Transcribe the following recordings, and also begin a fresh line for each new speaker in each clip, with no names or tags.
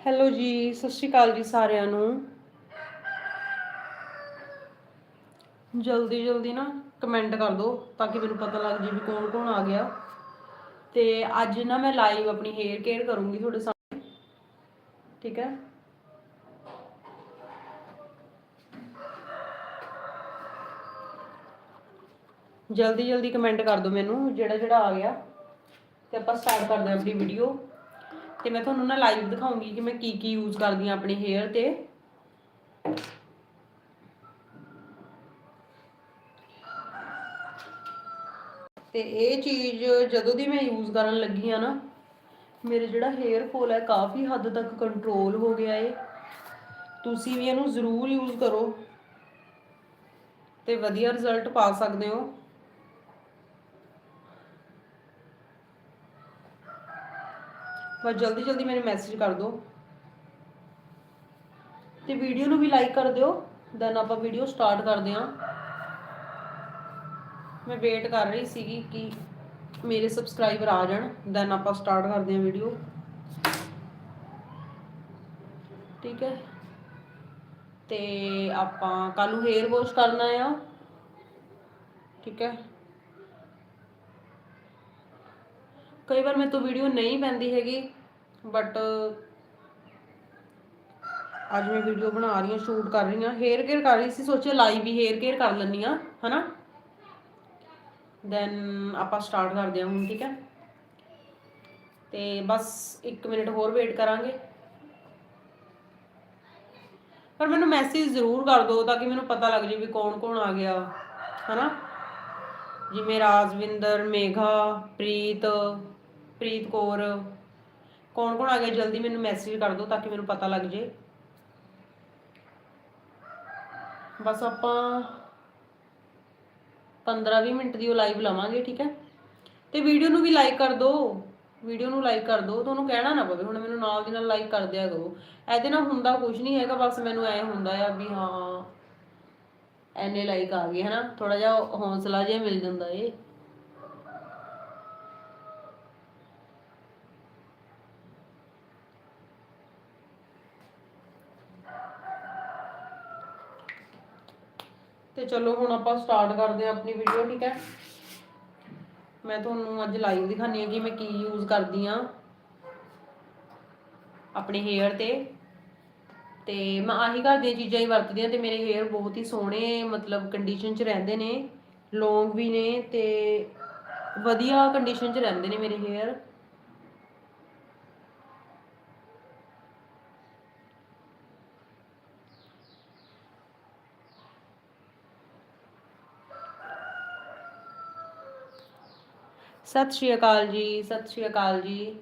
Hello ਜੀ, ਸਤਿ ਸ਼੍ਰੀ ਅਕਾਲ ਜੀ ਸਾਰਿਆਂ ਨੂੰ। ਜਲਦੀ ਜਲਦੀ ਨਾ ਕਮੈਂਟ ਕਰ ਦਿਓ ਤਾਂ ਕਿ ਮੈਨੂੰ ਪਤਾ ਲੱਗ ਜੇ ਵੀ ਕੌਣ ਕੌਣ ਆ ਗਿਆ। ਤੇ ਅੱਜ ਨਾ ਮੈਂ ਲਾਈਵ ਆਪਣੀ ਹੇਅਰ ਕੇਅਰ ਕਰੂੰਗੀ ਤੁਹਾਡੇ ਸਾਹਮਣੇ। ਠੀਕ ਹੈ? ਜਲਦੀ ਜਲਦੀ ਕਮੈਂਟ ਕਰ ਦਿਓ ਮੈਨੂੰ, ਜਿਹੜਾ ਜਿਹੜਾ ਆ ਗਿਆ। ਤੇ ਆਪਾਂ ਸਟਾਰਟ ਕਰਦੇ ਹਾਂ ਆਪਣੀ ਵੀਡੀਓ ਤੇ ਮੈਂ ਤੁਹਾਨੂੰ ਨਾ ਲਾਈਵ ਦਿਖਾਉਂਗੀ ਕਿ ਮੈਂ ਕੀ ਕੀ ਯੂਜ਼ ਕਰਦੀ ਹਾਂ ਆਪਣੇ ਹੇਅਰ ਤੇ। ਤੇ ਇਹ ਚੀਜ਼ ਜਦੋਂ ਦੀ ਮੈਂ ਯੂਜ਼ ਕਰਨ ਲੱਗੀ ਆ ਨਾ, ਮੇਰੇ ਜਿਹੜਾ ਹੇਅਰ ਫੋਲ ਹੈ ਕਾਫੀ ਹੱਦ ਤੱਕ ਕੰਟਰੋਲ ਹੋ ਗਿਆ ਏ। ਤੁਸੀਂ ਵੀ ਇਹਨੂੰ ਜ਼ਰੂਰ ਯੂਜ਼ ਕਰੋ ਤੇ ਵਧੀਆ ਰਿਜ਼ਲਟ ਪਾ ਸਕਦੇ ਹੋ। ਬਸ ਜਲਦੀ ਜਲਦੀ ਮੈਨੂੰ ਮੈਸੇਜ ਕਰ ਦਿਓ। ਤੇ ਵੀਡੀਓ ਨੂੰ ਵੀ ਲਾਈਕ ਕਰ ਦਿਓ ਦੈਨ ਆਪਾਂ ਵੀਡੀਓ ਸਟਾਰਟ ਕਰਦੇ ਹਾਂ। ਮੈਂ ਵੇਟ ਕਰ ਰਹੀ ਸੀਗੀ ਕਿ ਮੇਰੇ ਸਬਸਕ੍ਰਾਈਬਰ ਆ ਜਾਣ ਦੈਨ ਆਪਾਂ ਸਟਾਰਟ ਕਰਦੇ ਹਾਂ ਵੀਡੀਓ ਠੀਕ ਹੈ? ਤੇ ਆਪਾਂ ਕੱਲ ਨੂੰ ਹੇਅਰ ਵਾਸ਼ ਕਰਨਾ ਆ। ਠੀਕ ਹੈ? ਕਈ ਵਾਰ ਮੇਰੇ ਤੋਂ ਵੀਡੀਓ ਨਹੀਂ ਪੈਂਦੀ ਹੈਗੀ ਬਟ ਅੱਜ ਮੈਂ ਵੀਡੀਓ ਬਣਾ ਰਹੀ ਹਾਂ ਸ਼ੂਟ ਕਰ ਰਹੀ ਹਾਂ। ਹੇਅਰ ਕੇਅਰ ਕਰ ਰਹੀ ਸੀ, ਸੋਚਿਆ ਲਾਈਵ ਹੀ ਹੇਅਰ ਕੇਅਰ ਕਰ ਲੈਣੀ ਆ ਹਨਾ? ਦੈਨ ਆਪਾਂ ਸਟਾਰਟ ਕਰਦੇ ਹਾਂ ਹੁਣ, ਠੀਕ ਹੈ? ਤੇ ਬਸ 1 ਮਿੰਟ ਹੋਰ ਵੇਟ ਕਰਾਂਗੇ। ਪਰ ਮੈਨੂੰ ਮੈਸੇਜ ਜ਼ਰੂਰ ਕਰ ਦਿਓ, ਤਾਂ ਕਿ ਮੈਨੂੰ ਪਤਾ ਲੱਗ ਜੇ ਵੀ ਕੌਣ ਕੌਣ ਆ ਗਿਆ, ਹਨਾ? ਜਿਵੇਂ ਰਾਜਵਿੰਦਰ, ਮੇਘਾ, ਪ੍ਰੀਤ ਪ੍ਰੀਤ ਕੌਰ। ਕੌਣ ਕੌਣ ਆ ਗਿਆ ਜਲਦੀ ਮੈਨੂੰ ਮੈਸੇਜ ਕਰ ਦਿਓ ਤਾਂ ਕਿ ਮੈਨੂੰ ਪਤਾ ਲੱਗ ਜੇ। ਬਸ ਆਪਾਂ 15-20 ਮਿੰਟ ਦੀ ਉਹ ਲਾਈਵ ਲਵਾਂਗੇ, ਠੀਕ ਹੈ? ਤੇ ਵੀਡੀਓ ਨੂੰ ਵੀ ਲਾਈਕ ਕਰ ਦਿਓ। ਵੀਡੀਓ ਨੂੰ ਲਾਈਕ ਕਰ ਦਿਓ। ਤੁਹਾਨੂੰ ਕਹਿਣਾ ਨਾ ਪਵੇ। ਹੁਣ ਮੈਨੂੰ ਨਾਲ ਦੀ ਨਾਲ ਲਾਈਕ ਕਰ ਦਿਆ ਕਰੋ। ਇਹਦੇ ਨਾਲ ਹੁੰਦਾ ਕੁਝ ਨਹੀਂ ਹੈਗਾ। ਬਸ ਮੈਨੂੰ ਐ ਹੁੰਦਾ ਆ ਵੀ ਹਾਂ, ਐਨੇ ਲਾਈਕ ਆ ਗਏ, ਹਨਾ? ਥੋੜਾ ਜਿਹਾ ਹੌਸਲਾ ਜਿਹਾ ਮਿਲ ਜਾਂਦਾ ਏ। ਤੇ ਚਲੋ ਹੁਣ ਆਪਾਂ ਸਟਾਰਟ ਕਰਦੇ ਹਾਂ ਆਪਣੀ ਵੀਡੀਓ ਠੀਕ ਹੈ? ਮੈਂ ਤੁਹਾਨੂੰ ਅੱਜ ਲਾਈਵ ਦਿਖਾਣੀ ਹੈ ਕਿ ਮੈਂ ਕੀ ਯੂਜ਼ ਕਰਦੀ ਆ ਆਪਣੇ ਹੇਅਰ ਤੇ। ਤੇ ਮੈਂ ਆਹੀ ਘਰ ਦੀਆਂ ਚੀਜ਼ਾਂ ਹੀ ਵਰਤਦੀ ਆ ਤੇ ਮੇਰੇ ਹੇਅਰ ਬਹੁਤ ਹੀ ਸੋਹਣੇ, ਮਤਲਬ ਕੰਡੀਸ਼ਨ 'ਚ ਰਹਿੰਦੇ ਨੇ ਲੌਂਗ ਵੀ ਨੇ ਤੇ ਵਧੀਆ ਕੰਡੀਸ਼ਨ 'ਚ ਰਹਿੰਦੇ ਨੇ ਮੇਰੇ ਹੇਅਰ ਸਤਿ ਸ਼੍ਰੀ ਅਕਾਲ ਜੀ, ਸਤਿ ਸ਼੍ਰੀ ਅਕਾਲ ਜੀ।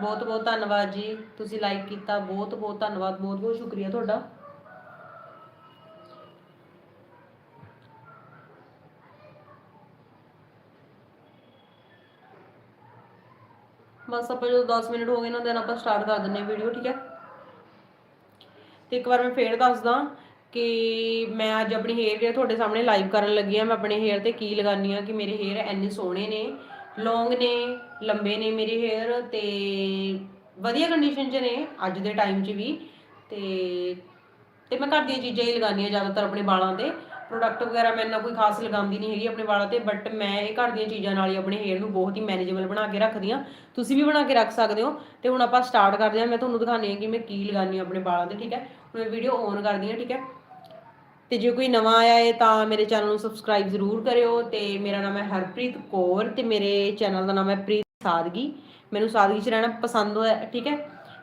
ਬਹੁਤ ਬਹੁਤ ਧੰਨਵਾਦ ਜੀ, ਤੁਸੀਂ ਲਾਈਕ ਕੀਤਾ, ਬਹੁਤ ਬਹੁਤ ਧੰਨਵਾਦ, ਬਹੁਤ ਬਹੁਤ ਸ਼ੁਕਰੀਆ ਤੁਹਾਡਾ। ਬਸ ਆਪਾਂ ਜਦੋਂ 10 ਮਿੰਟ ਹੋ ਗਏ ਨਾ ਦਿਨ ਆਪਾਂ ਸਟਾਰਟ ਕਰ ਦਿੰਨੇ ਵੀਡੀਓ ਠੀਕ ਹੈ। ਤੇ ਇੱਕ ਵਾਰ ਮੈਂ ਫੇਰ ਦੱਸਦਾ ਕਿ ਮੈਂ ਅੱਜ ਆਪਣੀ ਹੇਅਰ ਕੇਅਰ ਤੁਹਾਡੇ ਸਾਹਮਣੇ ਲਾਈਵ ਕਰਨ ਲੱਗੀ ਆ ਮੈਂ ਆਪਣੇ ਹੇਅਰ ਤੇ ਕੀ ਲਗਾਨੀ ਆ ਕਿ ਮੇਰੇ ਹੇਅਰ ਇੰਨੇ ਸੋਹਣੇ ਨੇ ਲੌਂਗ ਨੇ, ਲੰਬੇ ਨੇ ਮੇਰੇ ਹੇਅਰ ਤੇ ਵਧੀਆ ਕੰਡੀਸ਼ਨ 'ਚ ਨੇ ਅੱਜ ਦੇ ਟਾਈਮ 'ਚ ਵੀ। ਤੇ ਤੇ ਮੈਂ ਘਰ ਦੀਆਂ ਚੀਜ਼ਾਂ ਹੀ ਲਗਾਉਂਦੀ ਆ ਜ਼ਿਆਦਾਤਰ ਆਪਣੇ ਵਾਲਾਂ ਤੇ। ਪ੍ਰੋਡਕਟ ਵਗੈਰਾ ਮੈਂ ਇੰਨਾ ਕੋਈ ਖਾਸ ਲਗਾਉਂਦੀ ਨਹੀਂ ਹੈਗੀ ਆਪਣੇ ਵਾਲਾਂ ਤੇ ਬਟ ਮੈਂ ਇਹ ਘਰ ਦੀਆਂ ਚੀਜ਼ਾਂ ਨਾਲ ਹੀ ਆਪਣੇ ਹੇਅਰ ਨੂੰ ਬਹੁਤ ਹੀ ਮੈਨੇਜੇਬਲ ਬਣਾ ਕੇ ਰੱਖਦੀ ਆ ਤੁਸੀਂ ਵੀ ਬਣਾ ਕੇ ਰੱਖ ਸਕਦੇ ਹੋ। ਤੇ ਹੁਣ ਆਪਾਂ ਸਟਾਰਟ ਕਰਦੇ ਹਾਂ, ਮੈਂ ਤੁਹਾਨੂੰ ਦਿਖਾਉਂਦੀ ਹਾਂ ਕਿ ਮੈਂ ਕੀ ਲਗਾਉਂਦੀ ਹਾਂ ਆਪਣੇ ਵਾਲਾਂ ਤੇ, ਠੀਕ ਹੈ? ਹੁਣ ਮੈਂ ਵੀਡੀਓ ਔਨ ਕਰਦੀ ਹਾਂ, ਠੀਕ ਹੈ? ਤੇ ਜੇ ਕੋਈ ਨਵਾਂ ਆਇਆ ਹੈ ਤਾਂ ਮੇਰੇ ਚੈਨਲ ਨੂੰ ਸਬਸਕ੍ਰਾਈਬ ਜ਼ਰੂਰ ਕਰਿਓ ਤੇ ਮੇਰਾ ਨਾਮ ਹੈ ਹਰਪ੍ਰੀਤ ਕੌਰ ਤੇ ਮੇਰੇ ਚੈਨਲ ਦਾ ਨਾਮ ਹੈ ਪ੍ਰੀਤ ਸਾਦਗੀ। ਮੈਨੂੰ ਸਾਦਗੀ 'ਚ ਰਹਿਣਾ ਪਸੰਦ ਹੈ ਠੀਕ ਹੈ?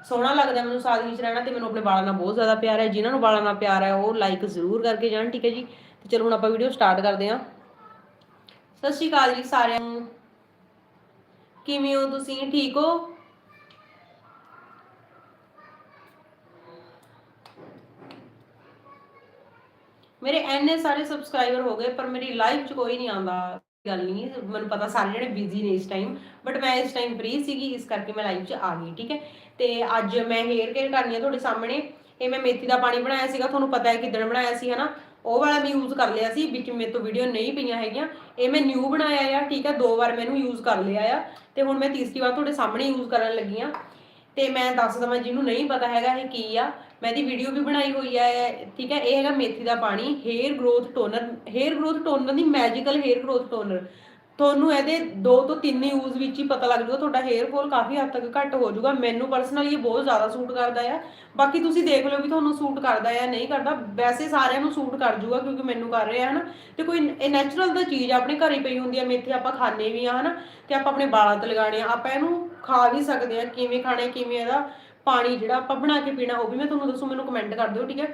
ਸੋਹਣਾ ਲੱਗਦਾ ਮੈਨੂੰ ਸਾਦਗੀ 'ਚ ਰਹਿਣਾ ਤੇ ਮੈਨੂੰ ਆਪਣੇ ਵਾਲਾਂ ਨਾਲ ਬਹੁਤ ਜ਼ਿਆਦਾ ਪਿਆਰ ਹੈ। ਜਿਨ੍ਹਾਂ ਨੂੰ ਵਾਲਾਂ ਨਾਲ ਪਿਆਰ ਹੈ ਉਹ ਲਾਈਕ ਜ਼ਰੂਰ ਕਰਕੇ ਜਾਣ, ਠੀਕ ਹੈ ਜੀ? ਤੇ ਚਲੋ ਹੁਣ ਆਪਾਂ ਵੀਡੀਓ ਸਟਾਰਟ ਕਰਦੇ ਹਾਂ। ਸਤਿ ਸ਼੍ਰੀ ਅਕਾਲ ਜੀ ਸਾਰਿਆਂ ਨੂੰ। ਕਿਵੇਂ ਹੋ ਤੁਸੀਂ? ਠੀਕ ਹੋ? ਮੇਰੇ ਐਨੇ ਸਾਰੇ ਸਬਸਕ੍ਰਾਈਬਰ ਹੋ ਗਏ, ਪਰ ਮੇਰੀ ਲਾਈਵ 'ਚ ਕੋਈ ਨਹੀਂ ਆਉਂਦਾ ਗੱਲ ਨਹੀਂ, ਮੈਨੂੰ ਪਤਾ ਸਾਰੇ ਜਿਹੜੇ ਬਿਜ਼ੀ ਨੇ ਇਸ ਟਾਈਮ ਬਟ ਮੈਂ ਇਸ ਟਾਈਮ ਫ੍ਰੀ ਸੀਗੀ, ਇਸ ਕਰਕੇ ਮੈਂ ਲਾਈਵ 'ਚ ਆ ਗਈ, ਠੀਕ ਹੈ? ਤੇ ਅੱਜ ਮੈਂ ਹੇਅਰ ਕੇਅਰ ਕਰਨੀ ਹੈ ਤੁਹਾਡੇ ਸਾਹਮਣੇ, ਇਹ ਮੈਂ ਮੇਥੀ ਦਾ ਪਾਣੀ ਬਣਾਇਆ ਸੀਗਾ, ਤੁਹਾਨੂੰ ਪਤਾ ਹੈ ਕਿੱਦਣ ਬਣਾਇਆ ਸੀ, ਹਨਾ? ਉਹ ਵਾਲਾ ਮੈਂ ਯੂਜ਼ ਕਰ ਲਿਆ ਸੀ, ਵਿੱਚ ਮੇਰੇ ਤੋਂ ਵੀਡੀਓ ਨਹੀਂ ਪਈਆਂ ਹੈਗੀਆਂ, ਇਹ ਮੈਂ ਨਿਊ ਬਣਾਇਆ ਆ, ਠੀਕ ਹੈ? ਦੋ ਵਾਰ ਮੈਨੂੰ ਯੂਜ਼ ਕਰ ਲਿਆ ਆ, ਤੇ ਹੁਣ ਮੈਂ ਤੀਸਰੀ ਵਾਰ ਤੁਹਾਡੇ ਸਾਹਮਣੇ ਯੂਜ਼ ਕਰਨ ਲੱਗੀ ਆ। ਤੇ ਮੈਂ ਦੱਸ ਦਵਾਂ ਜਿਹਨੂੰ ਨਹੀਂ ਪਤਾ ਹੈਗਾ ਇਹ ਕੀ ਆ। ਮੈਂ ਇਹਦੀ ਵੀਡੀਓ ਵੀ ਬਣਾਈ ਹੋਈ ਆ ਠੀਕ ਹੈ ਇਹ ਹੈਗਾ ਮੇਥੀ ਦਾ ਪਾਣੀ hair growth toner hair growth toner ਦੀ ਮੈਜੀਕਲ ਹੇਅਰ ਗਰੋਥ ਟੋਨਰ ਤੁਹਾਨੂੰ ਇਹਦੇ ਦੋ ਤੋਂ ਤਿੰਨ ਯੂਜ਼ ਵਿੱਚ ਹੀ ਪਤਾ ਲੱਗ ਜਾਊਗਾ, ਤੁਹਾਡਾ ਹੇਅਰ ਫਾਲ ਕਾਫੀ ਹੱਦ ਤੱਕ ਘੱਟ ਹੋ ਜਾਊਗਾ। ਮੈਨੂੰ ਪਰਸਨਲੀ ਇਹ ਬਹੁਤ ਜ਼ਿਆਦਾ ਸੂਟ ਕਰਦਾ ਆ। ਬਾਕੀ ਤੁਸੀਂ ਦੇਖ ਲਓ ਵੀ ਤੁਹਾਨੂੰ ਸੂਟ ਕਰਦਾ ਆ, ਨਹੀਂ ਕਰਦਾ, ਵੈਸੇ ਸਾਰਿਆਂ ਨੂੰ ਸੂਟ ਕਰ ਜਾਊਗਾ ਕਿਉਂਕਿ ਮੈਨੂੰ ਕਰ ਰਿਹਾ ਹੈ ਤੇ ਕੋਈ ਇਹ ਨੈਚੁਰਲ ਦਾ ਚੀਜ਼ ਆਪਣੇ ਘਰੇ ਪਈ ਹੁੰਦੀ ਆ ਮੇਥੇ ਆਪਾਂ ਖਾਣੇ ਵੀ ਆ, ਹਨਾ। ਤੇ ਆਪਾਂ ਆਪਣੇ ਵਾਲਾਂ ਤੇ ਲਗਾਣੇ ਆ। ਆਪਾਂ ਇਹਨੂੰ ਖਾ ਵੀ ਸਕਦੇ ਆ, ਕਿਵੇਂ ਖਾਣਾ, ਕਿਵੇਂ ਇਹਦਾ ਪਾਣੀ ਜਿਹੜਾ ਆਪਾਂ ਬਣਾ ਕੇ ਪੀਣਾ, ਉਹ ਵੀ ਮੈਂ ਤੁਹਾਨੂੰ ਦੱਸੂ, ਮੈਨੂੰ ਕਮੈਂਟ ਕਰ ਦਿਓ, ਠੀਕ ਹੈ।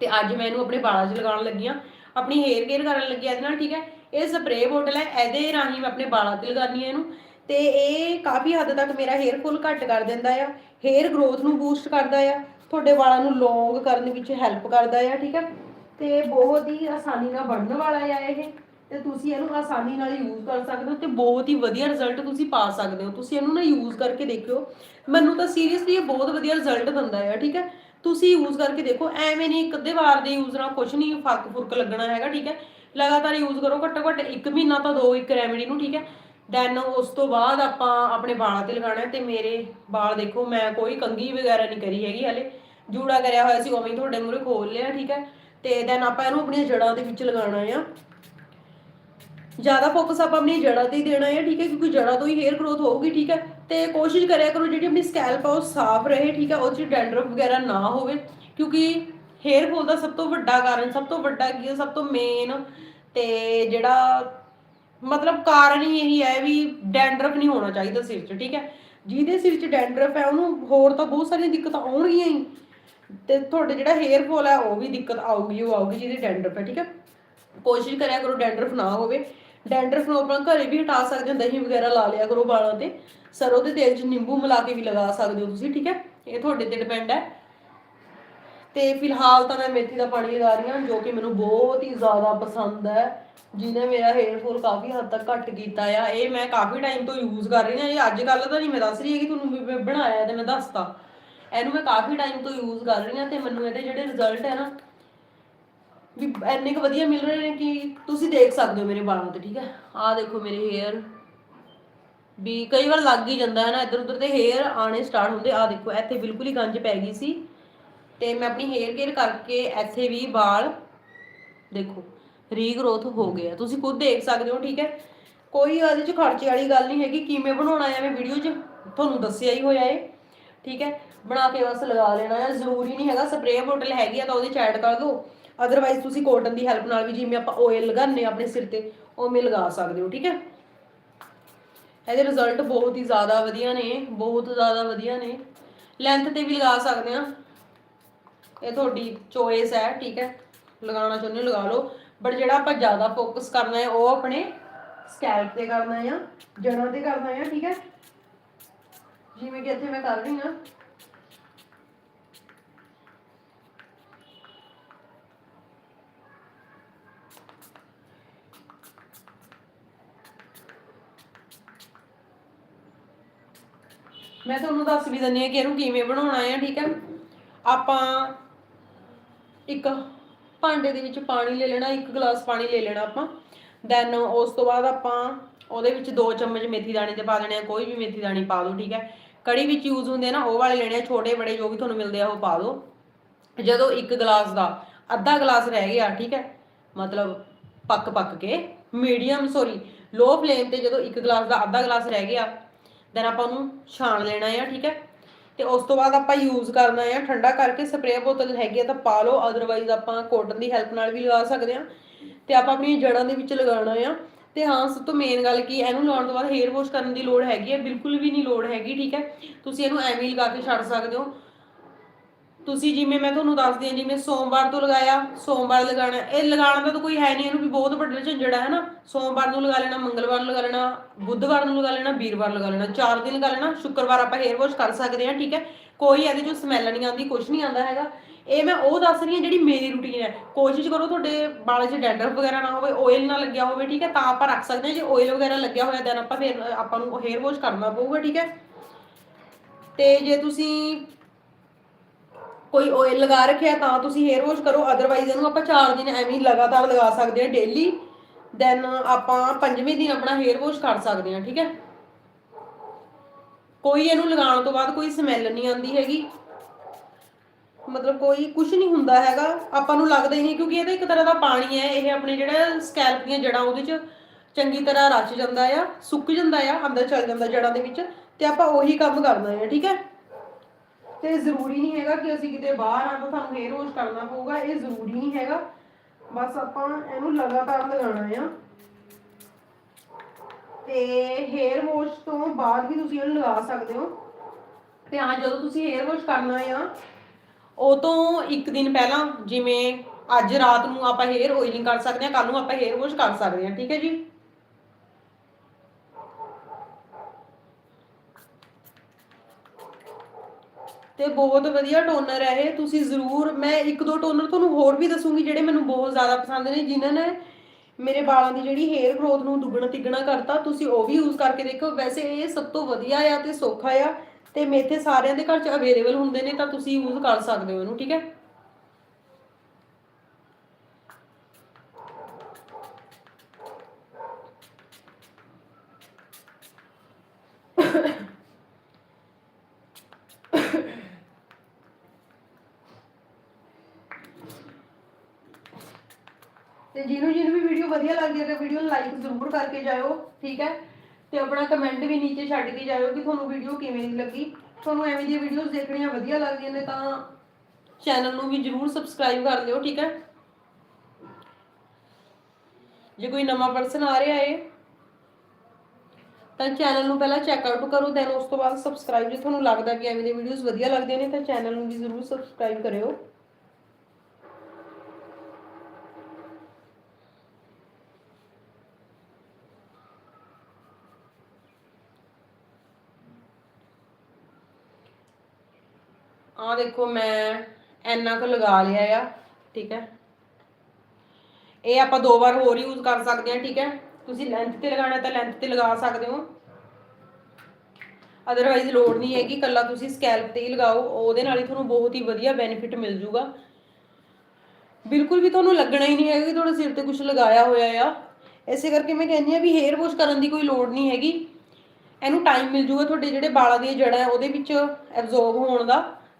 ਤੇ ਅੱਜ ਮੈਂ ਇਹਨੂੰ ਆਪਣੇ ਵਾਲਾਂ 'ਚ ਲਗਾਉਣ ਲੱਗੀ ਆ। ਆਪਣੀ ਹੇਅਰ ਕੇਅਰ ਕਰਨ ਲੱਗੀ ਆ ਇਹਦੇ ਨਾਲ, ਠੀਕ ਹੈ। ਇਹ ਸਪਰੇਅ ਬੋਟਲ ਹੈ, ਇਹਦੇ ਰਾਹੀਂ ਮੈਂ ਆਪਣੇ ਵਾਲਾਂ ਤੇ ਲਗਾਉਣੀ ਆ ਇਹਨੂੰ। ਤੇ ਇਹ ਕਾਫੀ ਹੱਦ ਤੱਕ ਮੇਰਾ ਹੇਅਰ ਫੁੱਲ ਘੱਟ ਕਰ ਦਿੰਦਾ ਆ। ਹੇਅਰ ਗਰੋਥ ਨੂੰ ਬੂਸਟ ਕਰਦਾ ਆ। ਤੁਹਾਡੇ ਵਾਲਾਂ ਨੂੰ ਲੌਂਗ ਕਰਨ ਵਿੱਚ ਹੈਲਪ ਕਰਦਾ ਆ, ਠੀਕ ਹੈ ਤੇ ਬਹੁਤ ਹੀ ਆਸਾਨੀ ਨਾਲ ਬਣਨ ਵਾਲਾ ਆ ਇਹ। ਤੇ ਤੁਸੀਂ ਇਹਨੂੰ ਆਸਾਨੀ ਨਾਲ ਯੂਜ਼ ਕਰ ਸਕਦੇ ਹੋ ਤੇ ਬਹੁਤ ਹੀ ਵਧੀਆ ਰਿਜ਼ਲਟ ਤੁਸੀਂ ਪਾ ਸਕਦੇ ਹੋ। ਤੁਸੀਂ ਇਹਨੂੰ ਨਾ ਯੂਜ਼ ਕਰਕੇ ਦੇਖਿਓ। ਮੈਨੂੰ ਤਾਂ ਸੀਰੀਅਸਲੀ ਇਹ ਬਹੁਤ ਵਧੀਆ ਰਿਜ਼ਲਟ ਦਿੰਦਾ ਹੈ ਠੀਕ ਹੈ ਤੁਸੀਂ ਯੂਜ਼ ਕਰਕੇ ਦੇਖੋ, ਐਵੇਂ ਨਹੀਂ ਇੱਕ ਅੱਧੇ ਵਾਰ ਦੇ ਯੂਜ਼ ਨਾਲ ਕੁਝ ਨਹੀਂ ਫ਼ਰਕ ਫੁਰਕ ਲੱਗਣਾ ਹੈਗਾ, ਠੀਕ ਹੈ ਲਗਾਤਾਰ ਯੂਜ਼ ਕਰੋ, ਘੱਟੋ ਘੱਟ ਇੱਕ ਮਹੀਨਾ ਤਾਂ ਦੋ ਇੱਕ ਰੈਮੇਡੀ ਨੂੰ, ਠੀਕ ਹੈ? ਦੈਨ ਉਸ ਤੋਂ ਬਾਅਦ ਆਪਾਂ ਆਪਣੇ ਵਾਲਾਂ ਤੇ ਲਗਾਉਣਾ ਤੇ ਮੇਰੇ ਵਾਲ ਦੇਖੋ, ਮੈਂ ਕੋਈ ਕੰਗੀ ਵਗੈਰਾ ਨਹੀਂ ਕਰੀ ਹੈਗੀ ਹਲੇ। ਜੂੜਾ ਕਰਿਆ ਹੋਇਆ ਸੀ, ਉਵੇਂ ਹੀ ਤੁਹਾਡੇ ਮੂਹਰੇ ਖੋਲ ਲਿਆ, ਠੀਕ ਹੈ? ਤੇ ਦੈਨ ਆਪਾਂ ਇਹਨੂੰ ਆਪਣੀਆਂ ਜੜ੍ਹਾਂ ਦੇ ਵਿੱਚ ਲਗਾਉਣਾ ਆ। ਜ਼ਿਆਦਾ ਫੋਕਸ ਆਪਾਂ ਆਪਣੀ ਜੜ੍ਹਾਂ ਤੇ ਹੀ ਦੇਣਾ ਹੈ ਠੀਕ ਹੈ? ਕਿਉਂਕਿ ਜੜ੍ਹਾਂ ਤੋਂ ਹੀ ਹੇਅਰ ਗਰੋਥ ਹੋਊਗੀ, ਠੀਕ ਹੈ? ਤੇ ਕੋਸ਼ਿਸ਼ ਕਰਿਆ ਕਰੋ, ਜਿਹੜੀ ਆਪਣੀ ਸਕੈਲਪ ਆ ਉਹ ਸਾਫ਼ ਰਹੇ, ਠੀਕ ਹੈ? ਉਹ 'ਚ ਡੈਂਡਰਫ ਵਗੈਰਾ ਨਾ ਹੋਵੇ, ਕਿਉਂਕਿ ਹੇਅਰ ਫੋਲ ਦਾ ਸਭ ਤੋਂ ਵੱਡਾ ਕਾਰਨ, ਸਭ ਤੋਂ ਵੱਡਾ ਕੀ ਹੈ ਸਭ ਤੋਂ ਮੇਨ ਤੇ ਜਿਹੜਾ ਮਤਲਬ ਕਾਰਨ ਹੀ ਇਹੀ ਹੈ ਵੀ ਡੈਂਡਰਫ ਨਹੀਂ ਹੋਣਾ ਚਾਹੀਦਾ ਸਿਰ 'ਚ, ਠੀਕ ਹੈ? ਜਿਹਦੇ ਸਿਰ 'ਚ ਡੈਂਡਰਫ ਹੈ, ਉਹਨੂੰ ਹੋਰ ਤਾਂ ਬਹੁਤ ਸਾਰੀਆਂ ਦਿੱਕਤਾਂ ਆਉਣਗੀਆਂ ਹੀ। ਤੇ ਤੁਹਾਡੇ ਜਿਹੜਾ ਹੇਅਰ ਫਾਲ ਹੈ, ਉਹ ਵੀ ਦਿੱਕਤ ਆਊਗੀ, ਉਹ ਆਊਗੀ ਜਿਹਦੀ ਡੈਂਡਰਫ ਹੈ, ਠੀਕ ਹੈ? ਕੋਸ਼ਿਸ਼ ਕਰਿਆ ਕਰੋ ਡੈਂਡਰਫ ਨਾ ਹੋਵੇ। ਡੈਂਡਰਫ ਨੂੰ ਆਪਾਂ ਘਰੇ ਵੀ ਹਟਾ ਸਕਦੇ ਹਾਂ, ਦਹੀਂ ਵਗੈਰਾ ਲਾ ਲਿਆ ਕਰੋ ਵਾਲਾਂ ਤੇ। ਸਰੋਂ ਦੇ ਤੇਲ 'ਚ ਨਿੰਬੂ ਮਿਲਾ ਕੇ ਵੀ ਲਗਾ ਸਕਦੇ ਹੋ ਤੁਸੀਂ, ਠੀਕ ਹੈ? ਇਹ ਤੁਹਾਡੇ ਤੇ ਡਿਪੈਂਡ ਹੈ। ਤੇ ਫਿਲਹਾਲ ਤਾਂ ਮੈਂ ਮੇਥੀ ਦਾ ਪਾਣੀ ਲਗਾ ਰਹੀ ਹਾਂ, ਜੋ ਕਿ ਮੈਨੂੰ ਬਹੁਤ ਹੀ ਜ਼ਿਆਦਾ ਪਸੰਦ ਹੈ ਜਿਹਨੇ ਮੇਰਾ ਹੇਅਰ ਫਾਲ ਕਾਫੀ ਹੱਦ ਤੱਕ ਘੱਟ ਕੀਤਾ ਆ। ਇਹ ਮੈਂ ਕਾਫੀ ਟਾਈਮ ਤੋਂ ਯੂਜ਼ ਕਰ ਰਹੀ ਹਾਂ, ਇਹ ਅੱਜ ਕੱਲ੍ਹ ਤਾਂ ਨਹੀਂ ਮੈਂ ਦੱਸ ਰਹੀ ਹੈ ਕਿ ਤੁਹਾਨੂੰ ਮੈਂ ਬਣਾਇਆ ਤੇ ਮੈਂ ਦੱਸਤਾ। ਇਹਨੂੰ ਮੈਂ ਕਾਫੀ ਟਾਈਮ ਤੋਂ ਯੂਜ਼ ਕਰ ਰਹੀ ਹਾਂ ਤੇ ਮੈਨੂੰ ਇਹਦੇ ਜਿਹੜੇ ਰਿਜ਼ਲਟ ਹੈ ਨਾ, ਵੀ ਇੰਨੇ ਕੁ ਵਧੀਆ ਮਿਲ ਰਹੇ ਨੇ ਕਿ ਤੁਸੀਂ ਦੇਖ ਸਕਦੇ ਹੋ ਮੇਰੇ ਵਾਲਾਂ ਤੇ, ਠੀਕ ਹੈ? ਆਹ ਦੇਖੋ ਮੇਰੇ ਹੇਅਰ ਵੀ ਕਈ ਵਾਰ ਲੱਗ ਹੀ ਜਾਂਦਾ ਹੈ ਨਾ ਇੱਧਰ ਉੱਧਰ ਤੇ ਹੇਅਰ ਆਣੇ ਸਟਾਰਟ ਹੁੰਦੇ, ਆਹ ਦੇਖੋ, ਇੱਥੇ ਬਿਲਕੁਲ ਹੀ ਗੰਜ ਪੈ ਗਈ ਸੀ। ਤੇ ਮੈਂ ਆਪਣੀ ਹੇਅਰ ਕੇਅਰ ਕਰਕੇ ਇੱਥੇ ਵੀ ਵਾਲ ਦੇਖੋ ਰੀਗਰੋਥ ਹੋ ਗਿਆ ਤੁਸੀਂ ਖੁਦ ਦੇਖ ਸਕਦੇ ਹੋ, ਠੀਕ ਹੈ? ਕੋਈ ਉਹਦੇ ਚ ਖਰਚੇ ਵਾਲੀ ਗੱਲ ਨਹੀਂ ਹੈਗੀ, ਕਿਵੇਂ ਬਣਾਉਣਾ ਹੈ ਮੈਂ ਵੀਡੀਓ 'ਚ? ਤੁਹਾਨੂੰ ਦੱਸਿਆ ਹੀ ਹੋਇਆ ਏ ਠੀਕ ਹੈ? ਬਣਾ ਕੇ ਬਸ ਲਗਾ ਲੈਣਾ ਹੈ ਜ਼ਰੂਰੀ ਨਹੀਂ ਹੈਗਾ ਸਪਰੇਅ ਬੋਟਲ ਹੈਗੀ ਆ ਤਾਂ ਉਹਦੇ ਚ ਐਡ ਕਰ ਦਿਓ। ਅਦਰਵਾਈਜ਼ ਤੁਸੀਂ ਕੋਟਨ ਦੀ ਹੈਲਪ ਨਾਲ ਵੀ ਜਿਵੇਂ ਆਪਾਂ ਆਇਲ ਲਗਾਉਂਦੇ ਆਪਣੇ ਸਿਰ ਤੇ, ਉਵੇਂ ਲਗਾ ਸਕਦੇ ਹੋ, ਠੀਕ ਹੈ? ਇਹਦੇ ਰਿਜ਼ਲਟ ਬਹੁਤ ਹੀ ਜ਼ਿਆਦਾ ਵਧੀਆ ਨੇ, ਬਹੁਤ ਜ਼ਿਆਦਾ ਵਧੀਆ ਨੇ। ਲੈਂਥ ਤੇ ਵੀ ਲਗਾ ਸਕਦੇ ਆ ਇਹ ਤੁਹਾਡੀ ਚੋਇਸ ਹੈ, ਠੀਕ ਹੈ? ਲਗਾਉਣਾ ਚਾਹੁੰਦੇ ਹੋ, ਲਗਾ ਲਓ। ਬਟ ਜਿਹੜਾ ਆਪਾਂ ਜ਼ਿਆਦਾ ਫੋਕਸ ਕਰਨਾ ਹੈ, ਉਹ ਆਪਣੇ ਸਕੈਲਪ ਤੇ ਕਰਨਾ ਹੈ ਜੜ੍ਹਾਂ ਤੇ ਕਰਨਾ ਹੈ ਠੀਕ ਹੈ? ਜਿਵੇਂ ਕਿ ਇੱਥੇ ਮੈਂ ਕਰ ਰਹੀ ਹਾਂ। ਮੈਂ ਤੁਹਾਨੂੰ ਦੱਸ ਵੀ ਦਿੰਦੀ ਹਾਂ ਕਿ ਇਹਨੂੰ ਕਿਵੇਂ ਬਣਾਉਣਾ ਹੈ, ਠੀਕ ਹੈ? ਆਪਾਂ ਇੱਕ ਭਾਂਡੇ ਦੇ ਵਿੱਚ ਪਾਣੀ ਲੈ ਲੈਣਾ, ਇੱਕ ਗਲਾਸ ਪਾਣੀ ਲੈ ਲੈਣਾ ਆਪਾਂ। ਦੈਨ ਉਸ ਤੋਂ ਬਾਅਦ ਆਪਾਂ ਉਹਦੇ ਵਿੱਚ 2 ਚਮਚ ਮੇਥੀ ਦਾਣੇ ਦੇ ਪਾ ਦੇਣੇ ਆ, ਕੋਈ ਵੀ ਮੇਥੀ ਦਾਣੀ ਪਾ ਦਿਓ ਠੀਕ ਹੈ। ਕੜੀ ਵਿੱਚ ਯੂਜ਼ ਹੁੰਦੇ ਆ ਨਾ, ਉਹ ਵਾਲੇ ਲੈਣੇ ਆ, ਛੋਟੇ, ਬੜੇ ਜੋ ਵੀ ਤੁਹਾਨੂੰ ਮਿਲਦੇ ਆ, ਉਹ ਪਾ ਦਿਓ ਜਦੋਂ ਇੱਕ ਗਲਾਸ ਦਾ ਅੱਧਾ ਗਲਾਸ ਰਹਿ ਗਿਆ, ਠੀਕ ਹੈ, ਮਤਲਬ ਪੱਕ ਪੱਕ ਕੇ ਮੀਡੀਅਮ ਸੌਰੀ ਲੋ ਫਲੇਮ ਤੇ ਜਦੋਂ ਇੱਕ ਗਲਾਸ ਦਾ ਅੱਧਾ ਗਲਾਸ ਰਹਿ ਗਿਆ ਦੈਨ ਆਪਾਂ ਉਹਨੂੰ ਛਾਣ ਲੈਣਾ ਆ, ਠੀਕ ਹੈ। ਤੇ ਉਸ ਤੋਂ ਬਾਅਦ ਆਪਾਂ ਯੂਜ਼ ਕਰਨਾ ਹੈ ਠੰਡਾ ਕਰਕੇ ਸਪਰੇਅ ਬੋਤਲ ਹੈਗੀ ਆ ਤਾਂ ਪਾ ਲਓ ਅਦਰਵਾਈਜ਼ ਆਪਾਂ ਕੋਟਨ ਦੀ ਹੈਲਪ ਨਾਲ ਵੀ ਲਗਾ ਸਕਦੇ ਆ। ਤੇ ਆਪਾਂ ਆਪਣੀਆਂ ਜੜ੍ਹਾਂ ਦੇ ਵਿੱਚ ਲਗਾਉਣਾ ਆ। ਤੇ ਹਾਂ, ਸਭ ਤੋਂ ਮੇਨ ਗੱਲ ਕੀ, ਇਹਨੂੰ ਲਾਉਣ ਤੋਂ ਬਾਅਦ ਹੇਅਰ ਵਾਸ਼ ਕਰਨ ਦੀ ਲੋੜ ਹੈਗੀ ਹੈ ਬਿਲਕੁਲ ਵੀ ਨਹੀਂ ਲੋੜ ਹੈਗੀ, ਠੀਕ ਹੈ? ਤੁਸੀਂ ਇਹਨੂੰ ਐਵੇਂ ਹੀ ਲਗਾ ਕੇ ਛੱਡ ਸਕਦੇ ਹੋ। ਤੁਸੀਂ ਜਿਵੇਂ ਮੈਂ ਤੁਹਾਨੂੰ ਦੱਸਦੀ ਹਾਂ, ਜਿਵੇਂ ਸੋਮਵਾਰ ਤੋਂ ਲਗਾਇਆ, ਸੋਮਵਾਰ ਲਗਾਣਾ ਇਹ ਲਗਾਉਣ ਦਾ ਤਾਂ ਕੋਈ ਹੈ ਨਹੀਂ, ਇਹਨੂੰ ਵੀ ਬਹੁਤ ਵੱਡਾ ਝੰਜੜਾ ਹੈ ਨਾ। ਸੋਮਵਾਰ ਨੂੰ ਲਗਾ ਲੈਣਾ, ਮੰਗਲਵਾਰ ਨੂੰ ਲਗਾ ਲੈਣਾ, ਬੁੱਧਵਾਰ ਨੂੰ ਲਗਾ ਲੈਣਾ, ਵੀਰਵਾਰ ਲਗਾ ਲੈਣਾ, ਚਾਰ ਦਿਨ ਲਗਾ ਲੈਣਾ, ਸ਼ੁੱਕਰਵਾਰ ਆਪਾਂ ਹੇਅਰ ਵਾਸ਼ ਕਰ ਸਕਦੇ ਹਾਂ, ਠੀਕ ਹੈ। ਕੋਈ ਇਹਦੇ ਚੋਂ ਸਮੈਲ ਨਹੀਂ ਆਉਂਦੀ ਕੁਝ ਨਹੀਂ ਆਉਂਦਾ ਹੈਗਾ। ਇਹ ਮੈਂ ਉਹ ਦੱਸ ਰਹੀ ਹਾਂ ਜਿਹੜੀ ਮੇਰੀ ਰੁਟੀਨ ਹੈ। ਕੋਸ਼ਿਸ਼ ਕਰੋ ਤੁਹਾਡੇ ਵਾਲਾਂ 'ਚ ਡੈਂਡਰਫ ਵਗੈਰਾ ਨਾ ਹੋਵੇ ਆਇਲ ਨਾ ਲੱਗਿਆ ਹੋਵੇ, ਠੀਕ ਹੈ। ਤਾਂ ਆਪਾਂ ਰੱਖ ਸਕਦੇ ਹਾਂ। ਜੇ ਆਇਲ ਵਗੈਰਾ ਲੱਗਿਆ ਹੋਇਆ ਦੈਨ ਆਪਾਂ ਫਿਰ ਆਪਾਂ ਨੂੰ ਹੇਅਰ ਵਾਸ਼ ਕਰਨਾ ਪਊਗਾ, ਠੀਕ ਹੈ। ਤੇ ਜੇ ਤੁਸੀਂ ਕੋਈ ਆਇਲ ਲਗਾ ਰੱਖਿਆ ਤਾਂ ਤੁਸੀਂ ਹੇਅਰ ਵਾਸ਼ ਕਰੋ ਅਦਰਵਾਈਜ਼ ਇਹਨੂੰ ਆਪਾਂ 4 ਦਿਨ ਐਵੇਂ ਹੀ ਲਗਾਤਾਰ ਲਗਾ ਸਕਦੇ ਹਾਂ ਡੇਲੀ ਦੈਨ ਆਪਾਂ ਪੰਜਵੇਂ ਦਿਨ ਆਪਣਾ ਹੇਅਰ ਵਾਸ਼ ਕਰ ਸਕਦੇ ਹਾਂ, ਠੀਕ ਹੈ? ਕੋਈ ਇਹਨੂੰ ਲਗਾਉਣ ਤੋਂ ਬਾਅਦ ਕੋਈ ਸਮੈਲ ਨਹੀਂ ਆਉਂਦੀ ਹੈਗੀ। ਮਤਲਬ ਕੋਈ ਕੁਝ ਨਹੀਂ ਹੁੰਦਾ ਹੈਗਾ। ਆਪਾਂ ਨੂੰ ਲੱਗਦਾ ਹੀ ਨਹੀਂ ਕਿਉਂਕਿ ਇਹ ਤਾਂ ਇੱਕ ਤਰ੍ਹਾਂ ਦਾ ਪਾਣੀ ਹੈ, ਇਹ ਆਪਣੇ ਜਿਹੜਾ ਸਕੈਲਪ ਦੀਆਂ ਜੜਾਂ ਉਹਦੇ 'ਚ ਚੰਗੀ ਤਰ੍ਹਾਂ ਰਚ ਜਾਂਦਾ ਆ, ਸੁੱਕ ਜਾਂਦਾ ਆ, ਅੰਦਰ ਚਲ ਜਾਂਦਾ ਜੜਾਂ ਦੇ ਵਿੱਚ। ਤੇ ਆਪਾਂ ਉਹੀ ਕੰਮ ਕਰਨਾ ਹੈ ਠੀਕ ਹੈ? ਤੇ ਜ਼ਰੂਰੀ ਨਹੀਂ ਹੈਗਾ ਕਿ ਅਸੀਂ ਕਿਤੇ ਬਾਹਰ ਆ ਤਾਂ ਸਾਨੂੰ ਹੇਅਰ ਵਾਸ਼ ਕਰਨਾ ਪਊਗਾ, ਇਹ ਜ਼ਰੂਰੀ ਨਹੀਂ ਹੈਗਾ। ਬਸ ਆਪਾਂ ਇਹਨੂੰ ਲਗਾਤਾਰ ਲਗਾਉਣਾ ਆ। ਤੇ ਹੇਅਰ ਵਾਸ਼ ਤੋਂ ਬਾਅਦ ਵੀ ਤੁਸੀਂ ਇਹਨੂੰ ਲਗਾ ਸਕਦੇ ਹੋ। ਤੇ ਹਾਂ, ਜਦੋਂ ਤੁਸੀਂ ਹੇਅਰ ਵਾਸ਼ ਕਰਨਾ ਆ, ਉਹ ਤੋਂ ਇੱਕ ਦਿਨ ਪਹਿਲਾਂ ਜਿਵੇਂ ਅੱਜ ਰਾਤ ਨੂੰ ਆਪਾਂ ਹੇਅਰ ਆਇਲਿੰਗ ਕਰ ਸਕਦੇ ਹਾਂ ਕੱਲ ਨੂੰ ਆਪਾਂ ਹੇਅਰ ਵਾਸ਼ ਕਰ ਸਕਦੇ ਹਾਂ, ਠੀਕ ਹੈ ਜੀ? ਤੇ ਬਹੁਤ ਵਧੀਆ ਟੋਨਰ ਹੈ ਇਹ, ਤੁਸੀਂ ਜ਼ਰੂਰ, ਮੈਂ ਇੱਕ ਦੋ ਟੋਨਰ ਤੁਹਾਨੂੰ ਹੋਰ ਵੀ ਦੱਸੂਗੀ ਜਿਹੜੇ ਮੈਨੂੰ ਬਹੁਤ ਜ਼ਿਆਦਾ ਪਸੰਦ ਨੇ, ਜਿਨ੍ਹਾਂ ਨੇ ਮੇਰੇ ਵਾਲਾਂ ਦੀ ਜਿਹੜੀ ਹੇਅਰ ਗਰੋਥ ਨੂੰ ਦੁੱਗਣਾ ਤਿੱਗਣਾ ਕਰਤਾ, ਤੁਸੀਂ ਉਹ ਵੀ ਯੂਜ਼ ਕਰਕੇ ਦੇਖੋ ਵੈਸੇ ਇਹ ਸਭ ਤੋਂ ਵਧੀਆ ਆ ਤੇ ਸੌਖਾ ਆ ਤੇ ਮੇਥੇ ਸਾਰਿਆਂ ਦੇ ਘਰ 'ਚ ਅਵੇਲੇਬਲ ਹੁੰਦੇ ਨੇ, ਤਾਂ ਤੁਸੀਂ ਯੂਜ਼ ਕਰ ਸਕਦੇ ਹੋ ਇਹਨੂੰ, ਠੀਕ ਹੈ ਤੇ ਜਿਹਨੂੰ ਜਿਹਨੂੰ ਵੀ ਵੀਡੀਓ ਵਧੀਆ ਲੱਗਦੀ ਹੈ ਤਾਂ ਵੀਡੀਓ ਨੂੰ ਲਾਈਕ ਜ਼ਰੂਰ ਕਰਕੇ ਜਾਇਓ ਠੀਕ ਹੈ? ਤੇ ਆਪਣਾ ਕਮੈਂਟ ਵੀ ਨੀਚੇ ਛੱਡ ਕੇ ਜਾਇਓ ਕਿ ਤੁਹਾਨੂੰ ਵੀਡੀਓ ਕਿਵੇਂ ਲੱਗੀ। ਤੁਹਾਨੂੰ ਐਵੇਂ ਦੀਆਂ ਵੀਡੀਓਜ਼ ਦੇਖਣੀਆਂ ਵਧੀਆ ਲੱਗਦੀਆਂ ਨੇ ਤਾਂ ਚੈਨਲ ਨੂੰ ਵੀ ਜ਼ਰੂਰ ਸਬਸਕ੍ਰਾਈਬ ਕਰ ਲਿਓ, ਠੀਕ ਹੈ? ਜੇ ਕੋਈ ਨਵਾਂ ਪਰਸਨ ਆ ਰਿਹਾ ਹੈ ਤਾਂ ਚੈਨਲ ਨੂੰ ਪਹਿਲਾਂ ਚੈੱਕ ਆਊਟ ਕਰੋ ਦੈਨ ਉਸ ਤੋਂ ਬਾਅਦ ਸਬਸਕ੍ਰਾਈਬ ਜੇ ਤੁਹਾਨੂੰ ਲੱਗਦਾ ਵੀ ਐਵੇਂ ਦੀਆਂ ਵੀਡੀਓਜ਼ ਵਧੀਆ ਲੱਗਦੀਆਂ ਨੇ, ਤਾਂ ਚੈਨਲ ਨੂੰ ਵੀ ਜ਼ਰੂਰ ਸਬਸਕ੍ਰਾਈਬ ਕਰਿਓ। ਆ ਦੇਖੋ ਮੈਂ ਇੰਨਾ ਕੁ ਲਗਾ ਲਿਆ ਆ, ਠੀਕ ਹੈ। ਇਹ ਆਪਾਂ ਦੋ ਵਾਰ ਹੋਰ ਯੂਜ਼ ਕਰ ਸਕਦੇ ਹਾਂ, ਠੀਕ ਹੈ। ਤੁਸੀਂ ਲੈਂਥ ਤੇ ਲਗਾਉਣਾ ਤਾਂ ਲੈਂਥ ਤੇ ਲਗਾ ਸਕਦੇ ਹੋ। ਅਦਰਵਾਈਜ਼ ਲੋੜ ਨਹੀਂ ਹੈਗੀ ਕਿ ਕੱਲਾ ਤੁਸੀਂ ਸਕੈਲਪ ਤੇ ਹੀ ਲਗਾਓ, ਉਹਦੇ ਨਾਲ ਹੀ ਤੁਹਾਨੂੰ ਬਹੁਤ ਹੀ ਵਧੀਆ ਬੈਨੀਫਿਟ ਮਿਲ ਜੂਗਾ। ਬਿਲਕੁਲ ਵੀ ਤੁਹਾਨੂੰ ਲੱਗਣਾ ਹੀ ਨਹੀਂ ਹੈਗਾ ਕਿ ਤੁਹਾਡੇ ਸਿਰ ਤੇ ਕੁਝ ਲਗਾਇਆ ਹੋਇਆ ਆ। ਇਸੇ ਕਰਕੇ ਮੈਂ ਕਹਿੰਦੀ ਆ ਵੀ ਹੇਅਰ ਵਾਸ਼ ਕਰਨ ਦੀ ਕੋਈ ਲੋੜ ਨਹੀਂ ਹੈਗੀ। ਇਹਨੂੰ ਟਾਈਮ ਮਿਲ ਜੂਗਾ ਤੁਹਾਡੇ ਜਿਹੜੇ ਵਾਲਾਂ ਦੀਆਂ ਜੜਾਂ ਉਹਦੇ ਵਿੱਚ ਐਬਜ਼ੋਰਬ ਹੋਣ ਦਾ।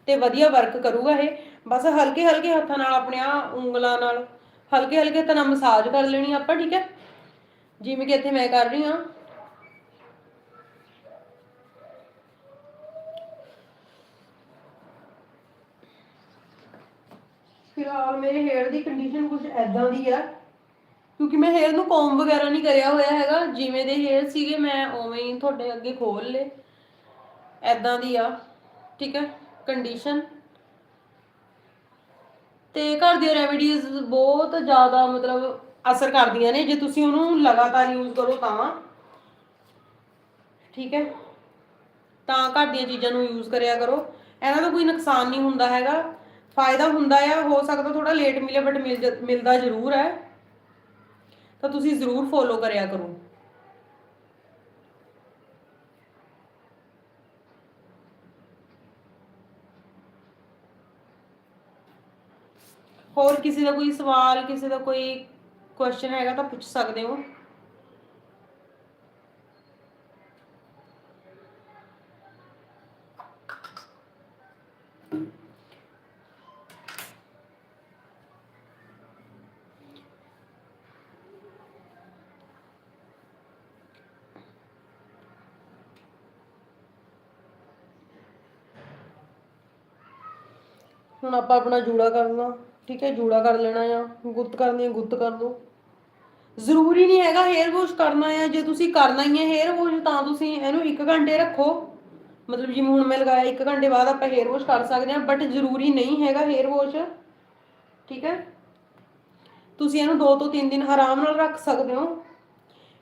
ਤੇ ਵਧੀਆ ਵਰਕ ਕਰੂਗਾ ਇਹ। ਬਸ ਹਲਕੇ ਹਲਕੇ ਹੱਥਾਂ ਨਾਲ ਆਪਣੀਆਂ ਉਂਗਲਾਂ ਨਾਲ ਹਲਕੇ ਹਲਕੇ ਹੱਥਾਂ ਨਾਲ ਮਸਾਜ ਕਰ ਲੈਣੀ ਆਪਾਂ, ਠੀਕ ਹੈ? ਜਿਵੇਂ ਕਿ ਇੱਥੇ ਮੈਂ ਕਰ ਰਹੀ ਹਾਂ। ਫਿਲਹਾਲ ਮੇਰੇ ਹੇਅਰ ਦੀ ਕੰਡੀਸ਼ਨ ਕੁਝ ਐਦਾਂ ਦੀ ਆ, ਕਿਉਂਕਿ ਮੈਂ ਹੇਅਰ ਨੂੰ ਕੌਮ ਵਗੈਰਾ ਨਹੀਂ ਕਰਿਆ ਹੋਇਆ ਹੈਗਾ, ਜਿਵੇਂ ਦੇ ਹੇਅਰ ਸੀਗੇ ਮੈਂ ਉਵੇਂ ਹੀ ਤੁਹਾਡੇ ਅੱਗੇ ਖੋਲ ਲੇ ਐਦਾਂ ਦੀ ਆ, ਠੀਕ ਹੈ? ਕੰਡੀਸ਼ਨ ਤੇ ਘਰ ਦੀਆਂ ਰੈਮੇਡੀਜ਼ ਬਹੁਤ ਜ਼ਿਆਦਾ ਮਤਲਬ ਅਸਰ ਕਰਦੀਆਂ ਨੇ। ਜੇ ਤੁਸੀਂ ਉਹਨੂੰ ਲਗਾਤਾਰ ਯੂਜ਼ ਕਰੋ ਤਾਂ। ਠੀਕ ਹੈ? ਤਾਂ ਘਰ ਦੀਆਂ ਚੀਜ਼ਾਂ ਨੂੰ ਯੂਜ਼ ਕਰਿਆ ਕਰੋ। ਇਹਨਾਂ ਦਾ ਕੋਈ ਨੁਕਸਾਨ ਨਹੀਂ ਹੁੰਦਾ ਹੈਗਾ। ਫਾਇਦਾ ਹੁੰਦਾ ਆ, ਹੋ ਸਕਦਾ ਥੋੜਾ ਲੇਟ ਮਿਲੇ ਬਟ ਮਿਲ ਜ- ਮਿਲਦਾ ਜ਼ਰੂਰ ਹੈ। ਤਾਂ ਤੁਸੀਂ ਜ਼ਰੂਰ ਫੋਲੋ ਕਰਿਆ ਕਰੋ। ਹੋਰ ਕਿਸੇ ਦਾ ਕੋਈ ਸਵਾਲ, ਕਿਸੇ ਦਾ ਕੋਈ ਕੁਐਸਚਨ ਹੈਗਾ ਤਾਂ ਪੁੱਛ ਸਕਦੇ ਹੋ। ਹੁਣ ਆਪਾਂ ਆਪਣਾ ਜੂੜਾ ਕਰਨਾ। ਠੀਕ ਹੈ, ਜੂੜਾ ਕਰ ਲੈਣਾ ਆ, ਗੁੱਤ ਕਰਨੀ ਹੈ, ਗੁੱਤ ਕਰ ਲਓ ਜ਼ਰੂਰੀ ਨਹੀਂ ਹੈਗਾ ਹੇਅਰ ਵਾਸ਼ ਕਰਨਾ ਆ, ਜੇ ਤੁਸੀਂ ਕਰਨਾ ਹੀ ਹੈ ਹੇਅਰ ਵਾਸ਼ ਤਾਂ ਤੁਸੀਂ ਇਹਨੂੰ 1 ਘੰਟੇ ਰੱਖੋ। ਮਤਲਬ ਜਿਵੇਂ ਹੁਣ ਮੈਂ ਲਗਾਇਆ 1 ਘੰਟੇ ਬਾਅਦ ਆਪਾਂ ਹੇਅਰ ਵਾਸ਼ ਕਰ ਸਕਦੇ ਹਾਂ ਬਟ ਜ਼ਰੂਰੀ ਨਹੀਂ ਹੈਗਾ ਹੇਅਰ ਵਾਸ਼ ਠੀਕ ਹੈ। ਤੁਸੀਂ ਇਹਨੂੰ 2 ਤੋਂ 3 ਦਿਨ ਆਰਾਮ ਨਾਲ ਰੱਖ ਸਕਦੇ ਹੋ।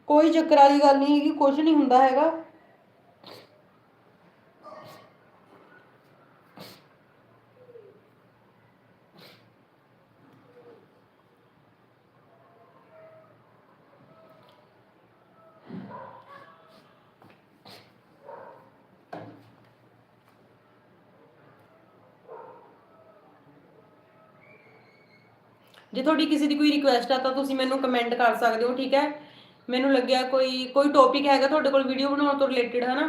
ਕੋਈ ਚੱਕਰ ਵਾਲੀ ਗੱਲ ਨਹੀਂ ਹੈਗੀ ਕੁਝ ਨਹੀਂ ਹੁੰਦਾ ਹੈਗਾ। ਜੇ ਤੁਹਾਡੀ ਕਿਸੇ ਦੀ ਕੋਈ ਰਿਕੁਐਸਟ ਆ ਤਾਂ ਤੁਸੀਂ ਮੈਨੂੰ ਕਮੈਂਟ ਕਰ ਸਕਦੇ ਹੋ, ਠੀਕ ਹੈ? ਮੈਨੂੰ ਲੱਗਿਆ ਕੋਈ ਕੋਈ ਟੌਪਿਕ ਹੈਗਾ ਤੁਹਾਡੇ ਕੋਲ ਵੀਡੀਓ ਬਣਾਉਣ ਤੋਂ ਰਿਲੇਟਡ ਹਨਾ?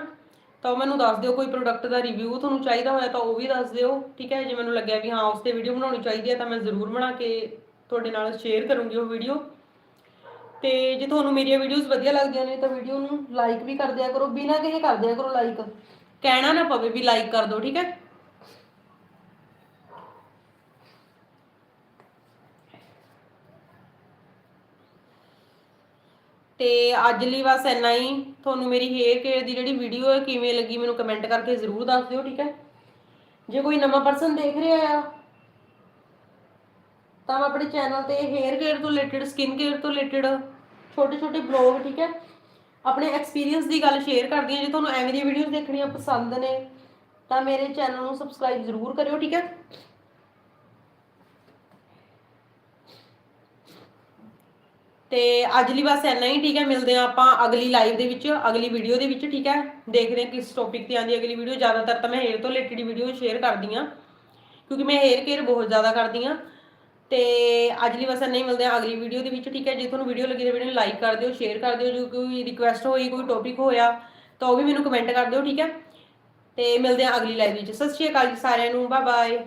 ਤਾਂ ਉਹ ਮੈਨੂੰ ਦੱਸ ਦਿਓ, ਕੋਈ ਪ੍ਰੋਡਕਟ ਦਾ ਰਿਵਿਊ ਤੁਹਾਨੂੰ ਚਾਹੀਦਾ ਹੋਇਆ ਤਾਂ ਉਹ ਵੀ ਦੱਸ ਦਿਓ, ਠੀਕ ਹੈ? ਜੇ ਮੈਨੂੰ ਲੱਗਿਆ ਵੀ ਹਾਂ ਉਸ ਤੇ ਵੀਡੀਓ ਬਣਾਉਣੀ ਚਾਹੀਦੀ ਹੈ ਤਾਂ ਮੈਂ ਜ਼ਰੂਰ ਬਣਾ ਕੇ ਤੁਹਾਡੇ ਨਾਲ ਸ਼ੇਅਰ ਕਰੂੰਗੀ ਉਹ ਵੀਡੀਓ ਤੇ ਜੇ ਤੁਹਾਨੂੰ ਮੇਰੀਆਂ ਵੀਡੀਓਜ਼ ਵਧੀਆ ਲੱਗਦੀਆਂ ਨੇ ਤਾਂ ਵੀਡੀਓ ਨੂੰ ਲਾਈਕ ਵੀ ਕਰ ਦਿਆ ਕਰੋ, ਬਿਨਾਂ ਕਹੇ ਕਰ ਦਿਆ ਕਰੋ ਲਾਈਕ ਕਹਿਣਾ ਨਾ ਪਵੇ ਵੀ ਲਾਈਕ ਕਰ ਦਿਓ, ਠੀਕ ਹੈ? ਤੇ ਅੱਜ ਲਈ ਬਸ ਇੰਨਾ ਹੀ। ਤੁਹਾਨੂੰ ਮੇਰੀ ਹੇਅਰ ਕੇਅਰ ਦੀ ਜਿਹੜੀ ਵੀਡੀਓ ਹੈ, ਕਿਵੇਂ ਲੱਗੀ ਮੈਨੂੰ ਕਮੈਂਟ ਕਰਕੇ ਜ਼ਰੂਰ ਦੱਸ ਦਿਓ, ਠੀਕ ਹੈ? ਜੇ ਕੋਈ ਨਵਾਂ ਪਰਸਨ ਦੇਖ ਰਿਹਾ ਆ, ਤਾਂ ਮੈਂ ਆਪਣੇ ਚੈਨਲ ਤੇ ਹੇਅਰ ਕੇਅਰ ਤੋਂ ਰਿਲੇਟਡ ਸਕਿਨ ਕੇਅਰ ਤੋਂ ਰਿਲੇਟਡ ਛੋਟੇ ਛੋਟੇ ਬਲੌਗ ਠੀਕ ਹੈ? ਆਪਣੇ ਐਕਸਪੀਰੀਅੰਸ ਦੀ ਗੱਲ ਸ਼ੇਅਰ ਕਰਦੀ ਹਾਂ। ਜੇ ਤੁਹਾਨੂੰ ਐਵੇਂ ਦੀਆਂ ਵੀਡੀਓਜ਼ ਦੇਖਣੀਆਂ ਪਸੰਦ ਨੇ, ਤਾਂ ਮੇਰੇ ਚੈਨਲ ਨੂੰ ਸਬਸਕ੍ਰਾਈਬ ਜ਼ਰੂਰ ਕਰਿਓ, ਠੀਕ ਹੈ? ਤੇ ਅੱਜ ਲਈ ਬਸ ਇੰਨਾ ਹੀ, ਠੀਕ ਹੈ? ਮਿਲਦੇ ਹਾਂ ਆਪਾਂ ਅਗਲੀ ਲਾਈਵ ਦੇ ਵਿੱਚ, ਅਗਲੀ ਵੀਡੀਓ ਦੇ ਵਿੱਚ, ਠੀਕ ਹੈ? ਦੇਖਦੇ ਹਾਂ ਕਿਸ ਟੌਪਿਕ ਤੇ ਆਂਦੀ ਅਗਲੀ ਵੀਡੀਓ ਜ਼ਿਆਦਾਤਰ ਤਾਂ ਮੈਂ ਹੇਅਰ ਤੋਂ ਰਿਲੇਟਡ ਵੀਡੀਓ ਸ਼ੇਅਰ ਕਰਦੀ ਹਾਂ, ਕਿਉਂਕਿ ਮੈਂ ਹੇਅਰ ਕੇਅਰ ਬਹੁਤ ਜ਼ਿਆਦਾ ਕਰਦੀ ਹਾਂ। ਤੇ ਅੱਜ ਲਈ ਬਸ ਇੰਨਾ ਹੀ, ਮਿਲਦੇ ਹਾਂ ਅਗਲੀ ਵੀਡੀਓ ਦੇ ਵਿੱਚ, ਠੀਕ ਹੈ? ਜੇ ਤੁਹਾਨੂੰ ਵੀਡੀਓ ਲੱਗੀ ਤਾਂ ਵੀਡੀਓ ਨੂੰ ਲਾਈਕ ਕਰ ਦਿਓ ਸ਼ੇਅਰ ਕਰ ਦਿਓ। ਜੋ ਕੋਈ ਰਿਕੁਐਸਟ ਹੋਈ, ਕੋਈ ਟੌਪਿਕ ਹੋਇਆ, ਤਾਂ ਉਹ ਵੀ ਮੈਨੂੰ ਕਮੈਂਟ ਕਰ ਦਿਓ, ਠੀਕ ਹੈ? ਤੇ ਮਿਲਦੇ ਹਾਂ ਅਗਲੀ ਲਾਈਵ ਵਿੱਚ। ਸਤਿ ਸ਼੍ਰੀ ਅਕਾਲ ਜੀ ਸਾਰਿਆਂ ਨੂੰ। Bye bye